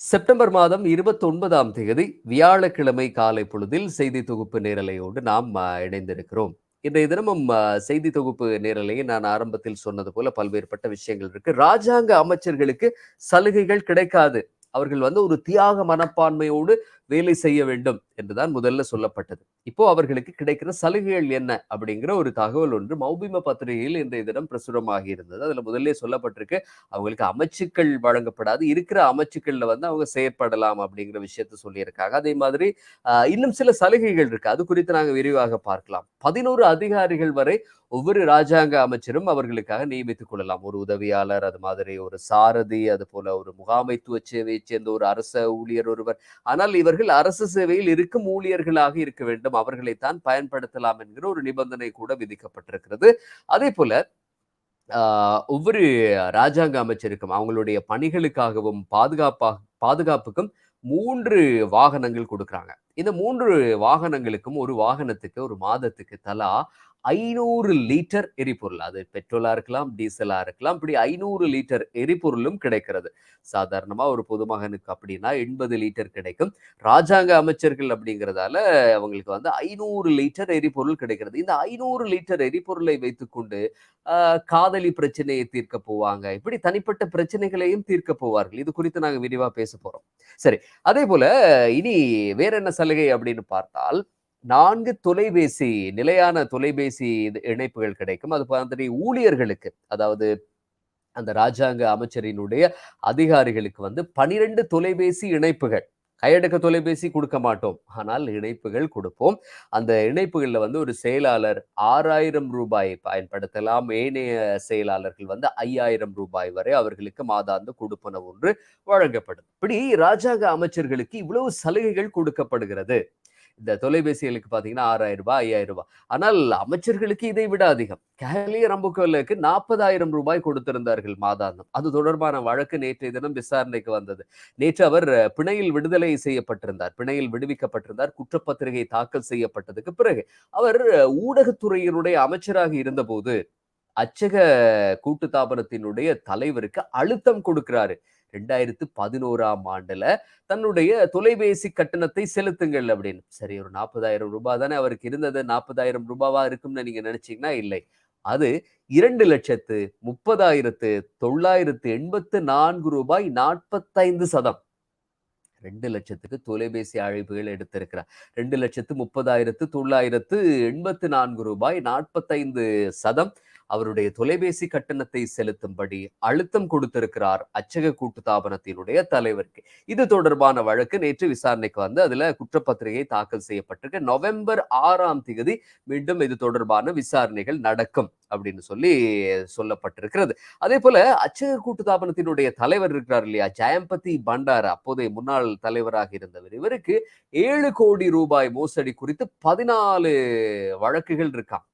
September மாதம் இருபத்தி ஒன்பதாம் தேதி வியாழக்கிழமை காலை பொழுதில் செய்தி தொகுப்பு நேரலையோடு நாம் இணைந்திருக்கிறோம். இன்றைய தினமும் செய்தி தொகுப்பு நேரலையை நான் ஆரம்பத்தில் சொன்னது போல பல்வேறுபட்ட விஷயங்கள் இருக்கு. ராஜாங்க அமைச்சர்களுக்கு சலுகைகள் கிடைக்காது. அவர்கள் வந்து ஒரு தியாக மனப்பான்மையோடு வேலை செய்ய வேண்டும் என்றுதான் முதல்ல சொல்லப்பட்டது. இப்போ அவர்களுக்கு கிடைக்கிற சலுகைகள் என்ன அப்படிங்கிற ஒரு தகவல் ஒன்று மௌபிம பத்திரிகையில் இன்றைய தினம் பிரசுரமாகி இருந்தது. அதுல முதல்ல சொல்லப்பட்டிருக்கு அவங்களுக்கு அமைச்சுக்கள் வழங்கப்படாது இருக்கிற அமைச்சுக்கள்ல வந்து அவங்க செயற்படலாம் அப்படிங்கிற விஷயத்த சொல்லியிருக்காங்க. அதே மாதிரி இன்னும் சில சலுகைகள் இருக்கு. அது குறித்து நாங்கள் விரிவாக பார்க்கலாம். பதினோரு அதிகாரிகள் வரை ஒவ்வொரு ராஜாங்க அமைச்சரும் அவர்களுக்காக நியமித்துக் கொள்ளலாம். ஒரு உதவியாளர் அது மாதிரி ஒரு சாரதி அது போல ஒரு முகாமைத்துவ சேவையை சேர்ந்த ஒரு அரச ஊழியர் ஒருவர். ஆனால் இவர்கள் அரசு சேவையில் இருக்கும் ஊழியர்களாக இருக்க வேண்டும். அவர்களைத்தான் பயன்படுத்தலாம் என்கிற ஒரு நிபந்தனை கூட விதிக்கப்பட்டிருக்கிறது. அதே போல ஆஹ் ஒவ்வொரு ராஜாங்க அமைச்சருக்கும் அவங்களுடைய பணிகளுக்காகவும் பாதுகாப்பாக பாதுகாப்புக்கும் மூன்று வாகனங்கள் கொடுக்குறாங்க. இந்த மூன்று வாகனங்களுக்கும் ஒரு வாகனத்துக்கு ஒரு மாதத்துக்கு தலா ஐநூறு லிட்டர் எரிபொருள். அது பெட்ரோலா இருக்கலாம் டீசலா இருக்கலாம் இப்படி ஐநூறு லிட்டர் எரிபொருளும் கிடைக்கிறது. சாதாரணமா ஒரு பொதுமகனுக்கு அப்படின்னா எண்பது லிட்டர் கிடைக்கும். ராஜாங்க அமைச்சர்கள் அப்படிங்கிறதால அவங்களுக்கு வந்து ஐநூறு லிட்டர் எரிபொருள் கிடைக்கிறது. இந்த ஐநூறு லிட்டர் எரிபொருளை வைத்துக்கொண்டு காதலி பிரச்சனையை தீர்க்க போவாங்க. இப்படி தனிப்பட்ட பிரச்சனைகளையும் தீர்க்க போவார்கள். இது குறித்து நாங்கள் விரிவாக பேச போறோம். சரி அதே போல இனி வேற என்ன சலுகை அப்படின்னு பார்த்தால் நான்கு தொலைபேசி நிலையான தொலைபேசி இணைப்புகள் கிடைக்கும். அது மாதிரி ஊழியர்களுக்கு அதாவது அந்த ராஜாங்க அமைச்சரினுடைய அதிகாரிகளுக்கு வந்து பனிரெண்டு தொலைபேசி இணைப்புகள். கையடக்க தொலைபேசி கொடுக்க மாட்டோம். ஆனால் இணைப்புகள் கொடுப்போம். அந்த இணைப்புகள்ல வந்து ஒரு செயலாளர் ஆறாயிரம் ரூபாய் பயன்படுத்தலாம். ஏனைய செயலாளர்கள் வந்து ஐயாயிரம் ரூபாய் வரை அவர்களுக்கு மாதாந்த கொடுப்பன ஒன்று வழங்கப்படும். இப்படி ராஜாங்க அமைச்சர்களுக்கு இவ்வளவு சலுகைகள் கொடுக்கப்படுகிறது. இந்த தொலைபேசிகளுக்கு பார்த்தீங்கன்னா ஆறாயிரம் ரூபாய் ஐயாயிரம் ரூபாய். ஆனால் அமைச்சர்களுக்கு இதை விட அதிகம். கேலிய ரம்புக்கோலுக்கு நாற்பதாயிரம் ரூபாய் கொடுத்திருந்தார்கள் மாதாந்தம். அது தொடர்பான வழக்கு நேற்றைய தினம் விசாரணைக்கு வந்தது. நேற்று அவர் பிணையில் விடுதலை செய்யப்பட்டிருந்தார். பிணையில் விடுவிக்கப்பட்டிருந்தார். குற்றப்பத்திரிகை தாக்கல் செய்யப்பட்டதுக்கு பிறகு. அவர் ஊடகத்துறையினுடைய அமைச்சராக இருந்தபோது அச்சக கூட்டுத்தாபனத்தினுடைய தலைவருக்கு அழுத்தம் கொடுக்கிறாரு. ரெண்டாயிரத்து பதினோராம் ஆண்டுல தன்னுடைய தொலைபேசி கட்டணத்தை செலுத்துங்கள் அப்படின்னு. சரி ஒரு நாற்பதாயிரம் ரூபாய் தானே அவருக்கு இருந்தது. நாற்பதாயிரம் ரூபாவா இருக்கும்னு நீங்க நினைச்சீங்கன்னா இல்லை. அது இரண்டு லட்சத்து முப்பதாயிரத்து தொள்ளாயிரத்து எண்பத்து நான்கு ரூபாய் நாற்பத்தைந்து சதம். ரெண்டு லட்சத்துக்கு தொலைபேசி அழைப்புகள் எடுத்திருக்கிறார். ரெண்டு லட்சத்து முப்பதாயிரத்து தொள்ளாயிரத்து எண்பத்து நான்கு ரூபாய் நாற்பத்தைந்து சதம். அவருடைய தொலைபேசி கட்டணத்தை செலுத்தும்படி அழுத்தம் கொடுத்திருக்கிறார் அச்சக கூட்டுத்தாபனத்தினுடைய தலைவருக்கு. இது தொடர்பான வழக்கு நேற்று விசாரணைக்கு வந்து அதுல குற்றப்பத்திரிகை தாக்கல் செய்யப்பட்டிருக்கு. நவம்பர் ஆறாம் தேதி மீண்டும் இது தொடர்பான விசாரணைகள் நடக்கும் அப்படின்னு சொல்லி சொல்லப்பட்டிருக்கிறது. அதே போல அச்சக கூட்டுத்தாபனத்தினுடைய தலைவர் இருக்கிறார் இல்லையா ஜெயம்பதி பண்டார் அப்போதைய முன்னாள் தலைவராக இருந்தவர். இவருக்கு ஏழு கோடி ரூபாய் மோசடி குறித்து பதினாலு வழக்குகள் இருக்காம்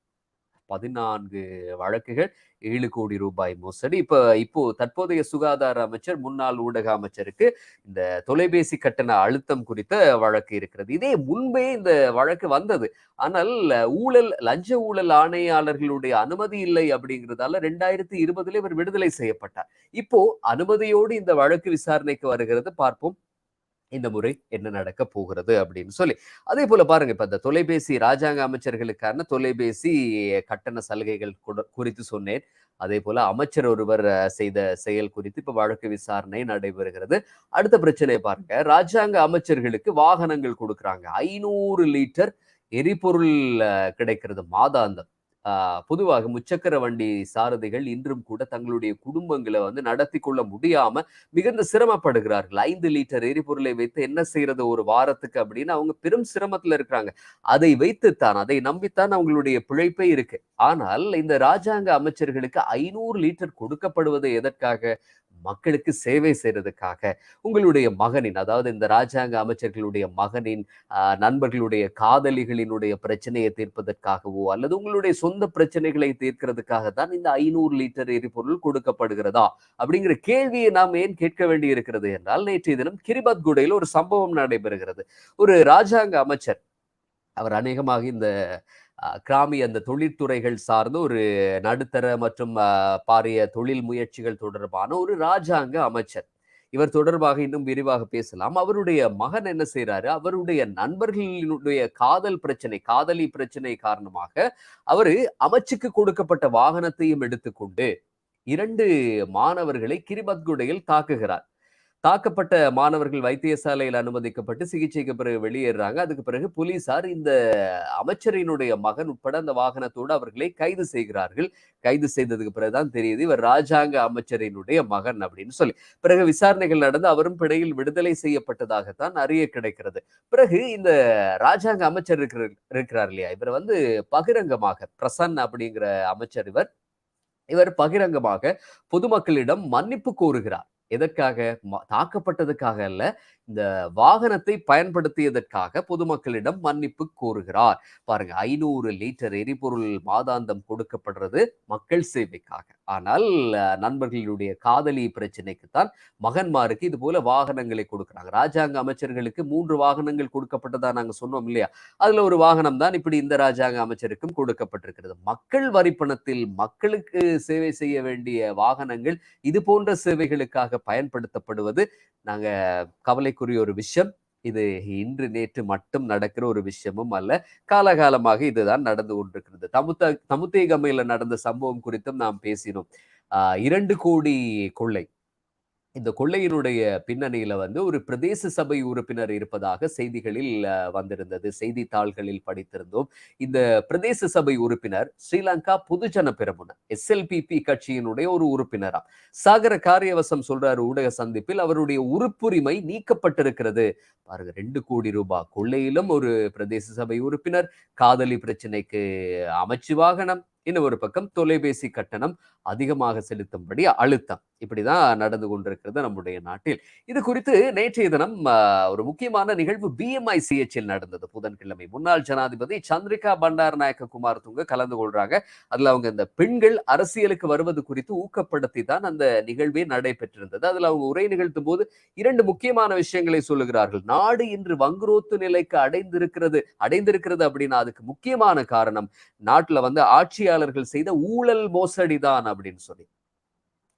பதினான்கு வழக்குகள் ஏழு கோடி ரூபாய் மோசடி. இப்போ இப்போ தற்போதைய சுகாதார அமைச்சர் முன்னாள் ஊடக அமைச்சருக்கு இந்த தொலைபேசி கட்டண அழுத்தம் குறித்த வழக்கு இருக்கிறது. இதே முன்பே இந்த வழக்கு வந்தது. ஆனால் ஊழல் லஞ்ச ஊழல் ஆணையாளர்களுடைய அனுமதி இல்லை அப்படிங்கிறதால ரெண்டாயிரத்தி இருபதுல இவர் விடுதலை செய்யப்பட்டார். இப்போ அனுமதியோடு இந்த வழக்கு விசாரணைக்கு வருகிறது. பார்ப்போம். இந்த முறை என்ன நடக்க போகிறது அப்படின்னு சொல்லி. அதே போல பாருங்க இப்ப இந்த தொலைபேசி ராஜாங்க அமைச்சர்களுக்கான தொலைபேசி கட்டண சலுகைகள் குறித்து சொன்னேன். அதே போல அமைச்சர் ஒருவர் செய்த செயல் குறித்து இப்ப வழக்கு விசாரணை நடைபெறுகிறது. அடுத்த பிரச்சனையை பாருங்க. ராஜாங்க அமைச்சர்களுக்கு வாகனங்கள் கொடுக்குறாங்க. ஐநூறு லிட்டர் எரிபொருள் கிடைக்கிறது மாதாந்தம். பொதுவாக முச்சக்கர வண்டி சாரதிகள் இன்றும் கூட தங்களுடைய குடும்பங்களை வந்து நடத்தி கொள்ள முடியாம மிகுந்த சிரமப்படுகிறார்கள். ஐந்து லிட்டர் எரிபொருளை வைத்து என்ன செய்யறது ஒரு வாரத்துக்கு அப்படின்னு அவங்க பெரும் சிரமத்துல இருக்கிறாங்க. அதை வைத்துத்தான் அதை நம்பித்தான் அவங்களுடைய பிழைப்பே இருக்கு. ஆனால் இந்த ராஜாங்க அமைச்சர்களுக்கு ஐநூறு லிட்டர் கொடுக்கப்படுவது எதற்காக? மக்களுக்கு சேவை செய்யறதுக்காக உங்களுடைய மகனின் அதாவது இந்த ராஜாங்க அமைச்சர்களுடைய மகனின் ஆஹ், நண்பர்களுடைய காதலிகளினுடைய பிரச்சனையை தீர்ப்பதற்காகவோ அல்லது உங்களுடைய சொந்த பிரச்சனைகளை தீர்க்கிறதுக்காக தான் இந்த ஐநூறு லிட்டர் எரிபொருள் கொடுக்கப்படுகிறதா அப்படிங்கிற கேள்வியை நாம் ஏன் கேட்க வேண்டி இருக்கிறது என்றால் நேற்றைய தினம் கிரிபத் குடையில் ஒரு சம்பவம் நடைபெறுகிறது. ஒரு ராஜாங்க அமைச்சர் அவர் அநேகமாக இந்த அஹ், கிராமி அந்த தொழிற்துறைகள் சார்ந்த ஒரு நடுத்தர மற்றும் பாரிய தொழில் முயற்சிகள் தொடர்பான ஒரு ராஜாங்க அமைச்சர். இவர் தொடர்பாக இன்னும் விரிவாக பேசலாம். அவருடைய மகன் என்ன செய்யறாரு அவருடைய நண்பர்களினுடைய காதல் பிரச்சனை காதலி பிரச்சனை காரணமாக அவரு அமைச்சுக்கு கொடுக்கப்பட்ட வாகனத்தையும் எடுத்துக்கொண்டு இரண்டு மாணவர்களை கிரிபத்குடையில் தாக்குகிறார். தாக்கப்பட்ட மாணவர்கள் வைத்தியசாலையில் அனுமதிக்கப்பட்டு சிகிச்சைக்கு பிறகு வெளியேறாங்க. அதுக்கு பிறகு போலீசார் இந்த அமைச்சரினுடைய மகன் உட்பட அந்த வாகனத்தோடு அவர்களை கைது செய்கிறார்கள். கைது செய்ததுக்கு பிறகுதான் தெரியுது இவர் ராஜாங்க அமைச்சரினுடைய மகன் அப்படின்னு சொல்லி. பிறகு விசாரணைகள் நடந்து அவரும் பிடையில் விடுதலை செய்யப்பட்டதாகத்தான் அறிய கிடைக்கிறது. பிறகு இந்த ராஜாங்க அமைச்சர் இருக்கிற இருக்கிறார் இல்லையா? இவர் வந்து பகிரங்கமாக பிரசன் அப்படிங்கிற அமைச்சர் இவர் இவர் பகிரங்கமாக பொதுமக்களிடம் மன்னிப்பு கோருகிறார். எதற்காக? தாக்கப்பட்டதுக்காக அல்ல இந்த வாகனத்தை பயன்படுத்தியதற்காக பொதுமக்களிடம் மன்னிப்பு கோருகிறார். பாருங்க ஐநூறு லிட்டர் எரிபொருள் மாதாந்தம் கொடுக்கப்படுறது மக்கள் சேவைக்காக. ஆனால் நண்பர்களுடைய காதலி பிரச்சனைக்குத்தான் மகன்மாருக்கு இது போல வாகனங்களை கொடுக்குறாங்க. ராஜாங்க அமைச்சர்களுக்கு மூன்று வாகனங்கள் கொடுக்கப்பட்டதா நாங்க சொன்னோம் இல்லையா? அதுல ஒரு வாகனம் தான் இப்படி இந்த ராஜாங்க அமைச்சருக்கும் கொடுக்கப்பட்டிருக்கிறது. மக்கள் வரிப்பணத்தில் மக்களுக்கு சேவை செய்ய வேண்டிய வாகனங்கள் இது போன்ற சேவைகளுக்காக பயன்படுத்தப்படுவது. நாங்கள் கவலைக்குரிய ஒரு விஷயம். இது இன்று நேற்று மட்டும் நடக்கிற ஒரு விஷயமும் அல்ல. காலகாலமாக இதுதான் நடந்து கொண்டிருக்கிறது. தமுத்த தமுத்தேகமையில் நடந்த சம்பவம் குறித்தும் நாம் பேசினோம். இரண்டு கோடி கொள்ளை. இந்த கொள்ளையினுடைய பின்னணியில வந்து ஒரு பிரதேச சபை உறுப்பினர் இருப்பதாக செய்திகளில் வந்திருந்தது. செய்தித்தாள்களில் படித்திருந்தோம். இந்த பிரதேச சபை உறுப்பினர் ஸ்ரீலங்கா பொதுஜன பெரமுன எஸ்எல்பிபி கட்சியினுடைய ஒரு உறுப்பினராம். சாகர காரியவசம் சொல்றாரு ஊடக சந்திப்பில் அவருடைய உறுப்புரிமை நீக்கப்பட்டிருக்கிறது. பாருங்க ரெண்டு கோடி ரூபாய் கொள்ளையிலும் ஒரு பிரதேச சபை உறுப்பினர் காதலி பிரச்சனைக்கு அமைச்சு வாகனம் இன்னும் ஒரு பக்கம் தொலைபேசி கட்டணம் அதிகமாக செலுத்தும்படி அழுத்தம். இப்படிதான் நடந்து கொண்டிருக்கிறது நம்முடைய நாட்டில். இது குறித்து நேற்றைய தினம் ஒரு முக்கியமான நிகழ்வு பிஎம்ஐ சிஎச்சில் நடந்தது. புதன்கிழமை முன்னாள் ஜனாதிபதி சந்திரிகா பண்டார் நாயக்க குமார் துங்க கலந்து கொள்றாங்க. அதுல அவங்க இந்த பெண்கள் அரசியலுக்கு வருவது குறித்து ஊக்கப்படுத்தி தான் அந்த நிகழ்வே நடைபெற்றிருந்தது. அதுல அவங்க உரை நிகழ்த்தும் போது இரண்டு முக்கியமான விஷயங்களை சொல்லுகிறார்கள். நாடு இன்று வங்குரோத்து நிலைக்கு அடைந்திருக்கிறது. அடைந்திருக்கிறது அப்படின்னா அதுக்கு முக்கியமான காரணம் நாட்டுல வந்து ஆட்சியாளர்கள் செய்த ஊழல் மோசடி தான் அப்படின்னு சொல்லி.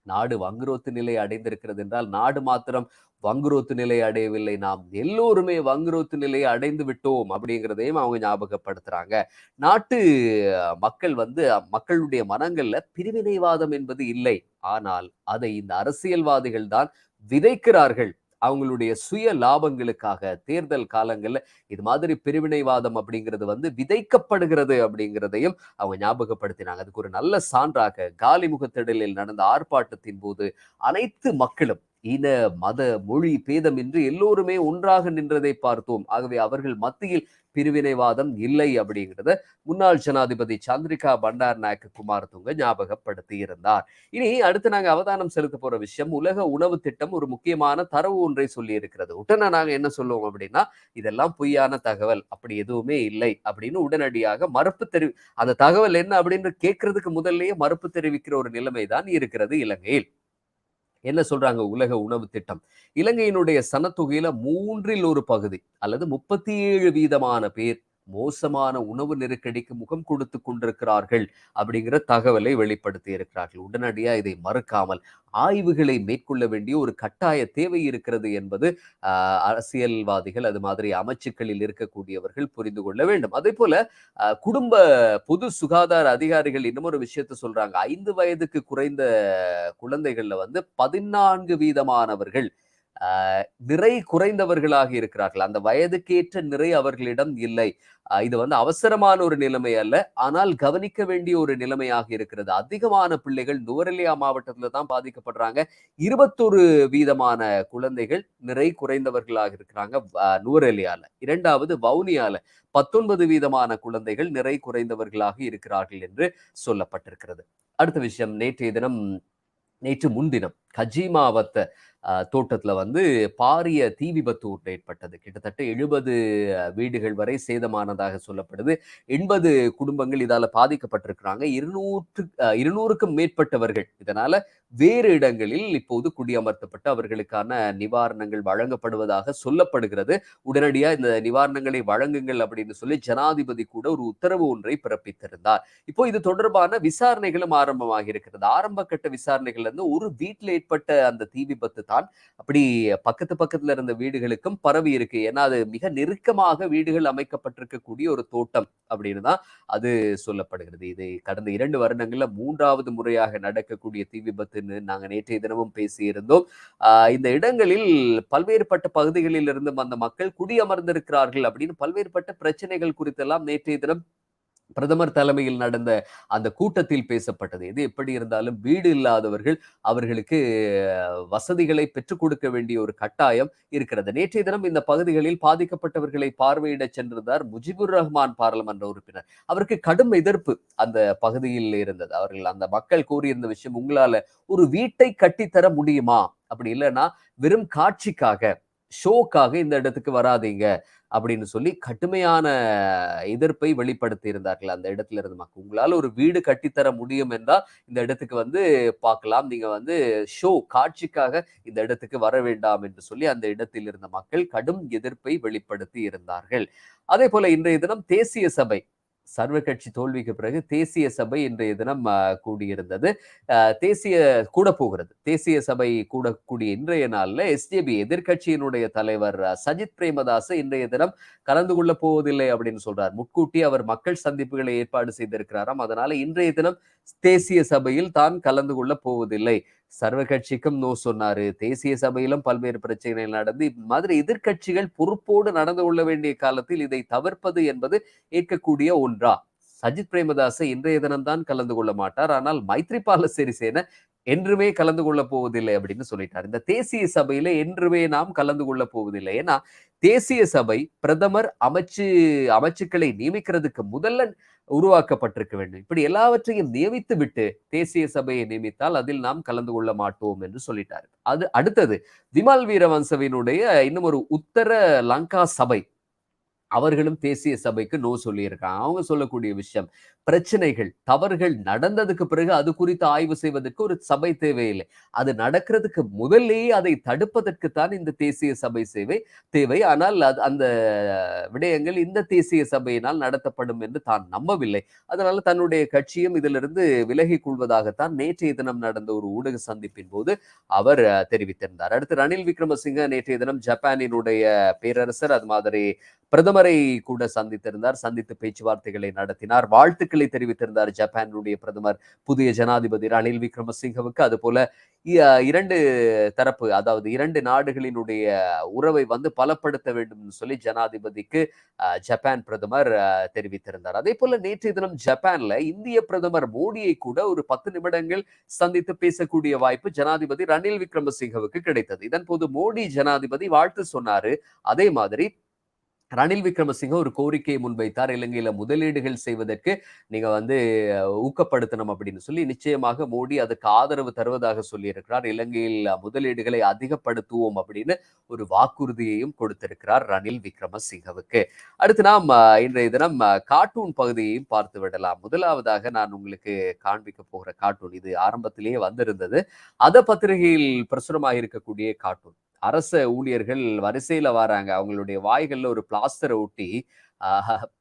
நாடு வங்குரோத்து நிலை அடைந்திருக்கிறது என்றால் நாடு மாத்திரம் வங்குரோத்து நிலை அடையவில்லை. நாம் எல்லோருமே வங்குரோத்து நிலையை அடைந்து விட்டோம் அப்படிங்கிறதையும் அவங்க ஞாபகப்படுத்துறாங்க. நாட்டு மக்கள் வந்து மக்களுடைய மனங்கள்ல பிரிவினைவாதம் என்பது இல்லை. ஆனால் அதை இந்த அரசியல்வாதிகள் தான் விதைக்கிறார்கள். அவங்களுடைய சுய லாபங்களுக்காக தேர்தல் காலங்களில் இது மாதிரி பிரிவினைவாதம் அப்படிங்கிறது வந்து விதைக்கப்படுகிறது அப்படிங்கிறதையும் அவங்க ஞாபகப்படுத்தினாங்க. அதுக்கு ஒரு நல்ல சான்றாக காலிமுகத்திடலில் நடந்த ஆர்ப்பாட்டத்தின் போது அனைத்து மக்களும் இன மத மொழி பேதமின்றி எல்லோருமே ஒன்றாக நின்றதை பார்த்தோம். ஆகவே அவர்கள் மத்தியில் பிரிவினைவாதம் இல்லை அப்படிங்கிறத முன்னாள் ஜனாதிபதி சந்திரிகா பண்டார் நாயக்க குமார் ஞாபகப்படுத்தி இருந்தார் இனி அடுத்து நாங்க அவதானம் செலுத்த போற விஷயம் உலக உணவு திட்டம் ஒரு முக்கியமான தரவு ஒன்றை சொல்லி இருக்கிறது உடனே நாங்க என்ன சொல்லுவோம் அப்படின்னா இதெல்லாம் பொய்யான தகவல் அப்படி எதுவுமே இல்லை அப்படின்னு உடனடியாக மறுப்பு தெரிவி அந்த தகவல் என்ன அப்படின்னு கேட்கறதுக்கு முதல்லயே மறுப்பு தெரிவிக்கிற ஒரு நிலைமை தான் இருக்கிறது இலங்கையில். என்ன சொல்றாங்க உலக உணவு திட்டம்? இலங்கையினுடைய சனத்தொகையில மூன்றில் ஒரு பகுதி அல்லது முப்பத்தி ஏழு வீதமான பேர் மோசமான உணவு நெருக்கடிக்கு முகம் கொடுத்து கொண்டிருக்கிறார்கள் அப்படிங்கிற தகவலை வெளிப்படுத்தி இருக்கிறார்கள். உடனடியாக இதை மறுக்காமல் ஆய்வுகளை மேற்கொள்ள வேண்டிய ஒரு கட்டாய தேவை இருக்கிறது என்பது அரசியல்வாதிகள் அது மாதிரி அமைச்சுக்களில் இருக்கக்கூடியவர்கள் புரிந்து கொள்ள வேண்டும். அதே போல குடும்ப பொது சுகாதார அதிகாரிகள் இன்னமொரு ஒரு விஷயத்த சொல்றாங்க. ஐந்து வயதுக்கு குறைந்த குழந்தைகள்ல வந்து பதினான்கு வீதமானவர்கள் நிறை குறைந்தவர்களாக இருக்கிறார்கள். அந்த வயதுக்கேற்ற நிறை அவர்களிடம் இல்லை. இது வந்து அவசரமான ஒரு நிலைமை அல்ல. ஆனால் கவனிக்க வேண்டிய ஒரு நிலைமையாக இருக்கிறது. அதிகமான பிள்ளைகள் நுவரெலியா மாவட்டத்துல தான் பாதிக்கப்படுறாங்க. இருபத்தொரு வீதமான குழந்தைகள் நிறை குறைந்தவர்களாக இருக்கிறாங்க நுவரெலியால. இரண்டாவது வவுனியால. பத்தொன்பது வீதமான குழந்தைகள் நிறை குறைந்தவர்களாக இருக்கிறார்கள் என்று சொல்லப்பட்டிருக்கிறது. அடுத்த விஷயம். நேற்றைய தினம் நேற்று முன்தினம் கஜிமாவத்த தோட்டத்துல வந்து பாரிய தீ விபத்து ஒன்று ஏற்பட்டது. கிட்டத்தட்ட எழுபது வீடுகள் வரை சேதமானதாக சொல்லப்படுது. எண்பது குடும்பங்கள் இதால பாதிக்கப்பட்டிருக்கிறாங்க. இருநூற்று இருநூறுக்கும் மேற்பட்டவர்கள். இதனால வேறு இடங்களில் இப்போது குடியமர்த்தப்பட்டு அவர்களுக்கான நிவாரணங்கள் வழங்கப்படுவதாக சொல்லப்படுகிறது. உடனடியா இந்த நிவாரணங்களை வழங்குங்கள் அப்படின்னு சொல்லி ஜனாதிபதி கூட ஒரு உத்தரவு ஒன்றை பிறப்பித்திருந்தார். இப்போ இது தொடர்பான விசாரணைகளும் ஆரம்பமாக இருக்கிறது. ஆரம்ப கட்ட விசாரணைகள் இருந்து ஒரு வீட்டில் ஏற்பட்ட அந்த தீ விபத்து தான் அப்படி பக்கத்து பக்கத்துல இருந்த வீடுகளுக்கும் பரவி இருக்கு. ஏன்னா அது மிக நெருக்கமாக வீடுகள் அமைக்கப்பட்டிருக்கக்கூடிய ஒரு தோட்டம் அப்படின்னு தான் அது சொல்லப்படுகிறது. இது கடந்த இரண்டு வருடங்கள்ல மூன்றாவது முறையாக நடக்கக்கூடிய தீ விபத்து விபத்துன்னு நாங்க நேற்றைய தினமும் பேசியிருந்தோம். இந்த இடங்களில் பல்வேறுபட்ட பகுதிகளில் இருந்தும் அந்த மக்கள் குடியமர்ந்திருக்கிறார்கள் அப்படின்னு பல்வேறுபட்ட பிரச்சனைகள் குறித்தெல்லாம் நேற்றைய தினம் பிரதமர் தலைமையில் நடந்த அந்த கூட்டத்தில் பேசப்பட்டது. எது எப்படி இருந்தாலும் வீடு இல்லாதவர்கள் அவர்களுக்கு வசதிகளை பெற்றுக் கொடுக்க வேண்டிய ஒரு கட்டாயம் இருக்கிறது. நேற்றைய தினம் இந்த பகுதிகளில் பாதிக்கப்பட்டவர்களை பார்வையிட சென்றிருந்தார் முஜிபுர் ரஹ்மான் பாராளுமன்ற உறுப்பினர். அவருக்கு கடும் எதிர்ப்பு அந்த பகுதியில் இருந்தது. அவர்கள் அந்த மக்கள் கூறியிருந்த விஷயம் உங்களால ஒரு வீட்டை கட்டித்தர முடியுமா? அப்படி இல்லைன்னா வெறும் காட்சிக்காக ஷோக்காக இந்த இடத்துக்கு வராதீங்க அப்படின்னு சொல்லி கடுமையான எதிர்ப்பை வெளிப்படுத்தி இருந்தார்கள் அந்த இடத்துல இருந்து மக்கள். உங்களால ஒரு வீடு கட்டித்தர முடியும் என்றால் இந்த இடத்துக்கு வந்து பார்க்கலாம். நீங்க வந்து ஷோ காட்சிக்காக இந்த இடத்துக்கு வர வேண்டாம் என்று சொல்லி அந்த இடத்தில் இருந்த மக்கள் கடும் எதிர்ப்பை வெளிப்படுத்தி இருந்தார்கள். அதே போல இன்றைய தினம் தேசிய சபை சர்வ கட்சி தோல்விக்கு பிறகு தேசிய சபை இன்றைய தினம் கூடியிருந்தது. தேசிய கூட போகிறது. தேசிய சபை கூடக்கூடிய இன்றைய நாள்ல எஸ்ஜேபி எதிர்கட்சியினுடைய தலைவர் சஜித் பிரேமதாஸ் இன்றைய தினம் கலந்து கொள்ள போவதில்லை அப்படின்னு சொல்றார். முட்கூட்டி அவர் மக்கள் சந்திப்புகளை ஏற்பாடு செய்திருக்கிறாராம். அதனால இன்றைய தினம் தேசிய சபையில் தான் கலந்து கொள்ள போவதில்லை. சர்வ கட்சிக்கும் நோ சொன்னாரு. தேசிய சபையிலும் பல்வேறு பிரச்சனைகள் நடந்து மாதிரி எதிர்கட்சிகள் பொறுப்போடு நடந்து கொள்ள வேண்டிய காலத்தில் இதை தவிர்ப்பது என்பது ஏற்கக்கூடிய ஒன்றா? சஜித் பிரேமதாச இன்றைய தினம்தான் கலந்து கொள்ள மாட்டார். ஆனால் மைத்ரிபால சிறிசேன என்றுமே கலந்து கொள்ள போவதில்லை அப்படின்னு சொல்லிட்டார். இந்த தேசிய சபையில என்றுமே நாம் கலந்து கொள்ள போவதில்லை. ஏன்னா தேசிய சபை பிரதமர் அமைச்சு அமைச்சுக்களை நியமிக்கிறதுக்கு முதல்ல உருவாக்கப்பட்டிருக்க வேண்டும். இப்படி எல்லாவற்றையும் நியமித்து விட்டு தேசிய சபையை நியமித்தால் அதில் நாம் கலந்து கொள்ள மாட்டோம் என்று சொல்லிட்டார். அது அடுத்தது விமல் வீரவன்சவினுடைய இன்னும் ஒரு உத்தர லங்கா சபை. அவர்களும் தேசிய சபைக்கு நோ சொல்லியிருக்காங்க. அவங்க சொல்லக்கூடிய விஷயம் பிரச்சனைகள் தவறுகள் நடந்ததுக்கு பிறகு அது குறித்து ஆய்வு செய்வதற்கு ஒரு சபை தேவையில்லை. அது நடக்கிறதுக்கு முதல்லேயே அதை தடுப்பதற்கு தான் இந்த தேசிய சபை சேவை தேவை. ஆனால் அது அந்த விடயங்கள் இந்த தேசிய சபையினால் நடத்தப்படும் என்று தான் நம்பவில்லை. அதனால தன்னுடைய கட்சியும் இதிலிருந்து விலகிக் கொள்வதாகத்தான் நேற்றைய தினம் நடந்த ஒரு ஊடக சந்திப்பின் போது அவர் தெரிவித்திருந்தார். அடுத்து ரணில் விக்ரமசிங்க நேற்றைய தினம் ஜப்பானினுடைய பேரரசர் அது மாதிரி பிரதமர் கூட சந்தித்திருந்தார் சந்தித்து பேச்சுவார்த்தைகளை நடத்தினார் வாழ்த்துக்களை தெரிவித்திருந்தார் ஜப்பானுடைய பிரதமர் புதிய ஜனாதிபதி ரணில் விக்ரமசிங்கவுக்கு. அது போல இரண்டு தரப்பு அதாவது இரண்டு நாடுகளினுடைய உறவை வந்து பலப்படுத்த வேண்டும் சொல்லி ஜனாதிபதிக்கு ஜப்பான் பிரதமர் தெரிவித்திருந்தார். அதே போல நேற்றைய தினம் ஜப்பான்ல இந்திய பிரதமர் மோடியை கூட ஒரு பத்து நிமிடங்கள் சந்தித்து பேசக்கூடிய வாய்ப்பு ஜனாதிபதி ரணில் விக்ரமசிங்கவுக்கு கிடைத்தது. இதன் போது மோடி ஜனாதிபதி வாழ்த்து சொன்னாரு. அதே மாதிரி ரணில் விக்ரமசிங்க ஒரு கோரிக்கையை முன்வைத்தார். இலங்கையில முதலீடுகள் செய்வதற்கு நீங்க வந்து ஊக்கப்படுத்தணும் அப்படின்னு சொல்லி நிச்சயமாக மோடி அதுக்கு ஆதரவு தருவதாக சொல்லியிருக்கிறார். இலங்கையில் முதலீடுகளை அதிகப்படுத்துவோம் அப்படின்னு ஒரு வாக்குறுதியையும் கொடுத்திருக்கிறார் ரணில் விக்ரமசிங்கவுக்கு. அடுத்து நாம் இன்றைய தினம் கார்ட்டூன் பகுதியையும் பார்த்து விடலாம். முதலாவதாக நான் உங்களுக்கு காண்பிக்க போகிற கார்ட்டூன் இது ஆரம்பத்திலேயே வந்திருந்தது. அத பத்திரிகையில் பிரசுரமாக இருக்கக்கூடிய கார்ட்டூன். அரச ஊழியர்கள் வரிசையில வராங்க. அவங்களுடைய வாய்கள்ல ஒரு பிளாஸ்டரை ஒட்டி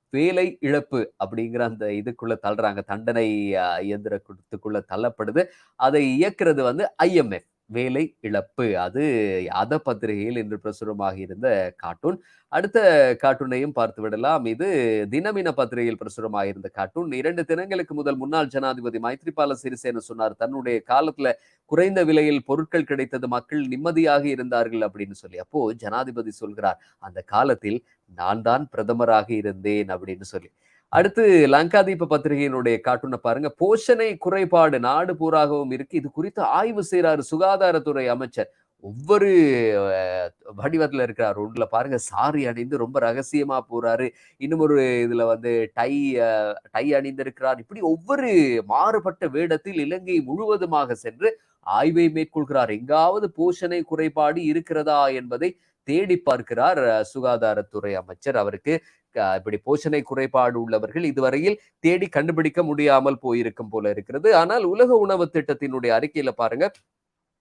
வேலை இழப்பு அப்படிங்கிற அந்த இதுக்குள்ள தள்ளுறாங்க. தண்டனை இயந்திரத்துக்குள்ள தள்ளப்படுது. அதை இயக்குறது வந்து ஐஎம்எஃப் வேலை இழப்பு. அது அத பத்திரிகையில் இன்று பிரசுரமாக இருந்த கார்ட்டூன். அடுத்த கார்ட்டூனையும் பார்த்து விடலாம். இது தினமின பத்திரிகையில் பிரசுரமாக இருந்த கார்ட்டூன். இரண்டு தினங்களுக்கு முதல் முன்னாள் ஜனாதிபதி மைத்ரிபால சிறிசேன சொன்னார் தன்னுடைய காலத்துல குறைந்த விலையில் பொருட்கள் கிடைத்தது மக்கள் நிம்மதியாக இருந்தார்கள் அப்படின்னு சொல்லி. அப்போ ஜனாதிபதி சொல்கிறார் அந்த காலத்தில் நான் தான் பிரதமராக இருந்தேன் அப்படின்னு சொல்லி. அடுத்து லங்காதீப பத்திரிகையினுடைய காட்டுன பாருங்க. போஷணை குறைபாடு நாடு பூராகவும் இருக்கு. இது குறித்து ஆய்வு செய்யறாரு சுகாதாரத்துறை அமைச்சர். ஒவ்வொரு வடிவத்துல இருக்கிறார் ஒன்றுல பாருங்க. சாரி அணிந்து ரொம்ப ரகசியமா போறாரு. இன்னும் ஒரு இதுல வந்து டை டை அணிந்திருக்கிறார். இப்படி ஒவ்வொரு மாறுபட்ட வேடத்தில் இலங்கை முழுவதுமாக சென்று ஆய்வை மேற்கொள்கிறார். எங்காவது போஷணை குறைபாடு இருக்கிறதா என்பதை தேடி பார்க்கிறார் சுகாதாரத்துறை அமைச்சர். அவருக்கு இப்படி போஷனை குறைபாடு உள்ளவர்கள் இதுவரையில் தேடி கண்டுபிடிக்க முடியாமல் போயிருக்கும் போல இருக்கிறது. ஆனால் உலக உணவு திட்டத்தினுடைய அறிக்கையில பாருங்க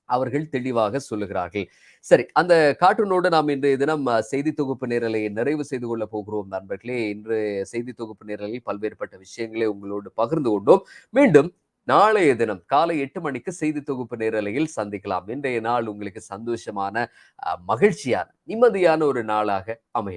அவர்கள் தெளிவாக சொல்லுகிறார்கள். சரி அந்த கார்ட்டூனோடு நாம் இன்று தினம் செய்தி தொகுப்பு நேரலை நிறைவு செய்து கொள்ள போகிறோம் நண்பர்களே. இன்று செய்தி தொகுப்பு நேரலில் பல்வேறுபட்ட விஷயங்களை உங்களோடு பகிர்ந்து கொண்டோம். மீண்டும் நாளைய தினம் காலை எட்டு மணிக்கு செய்தி தொகுப்பு நேரலையில் சந்திக்கலாம். இன்றைய நாள் உங்களுக்கு சந்தோஷமான மகிழ்ச்சியான நிம்மதியான ஒரு நாளாக அமைய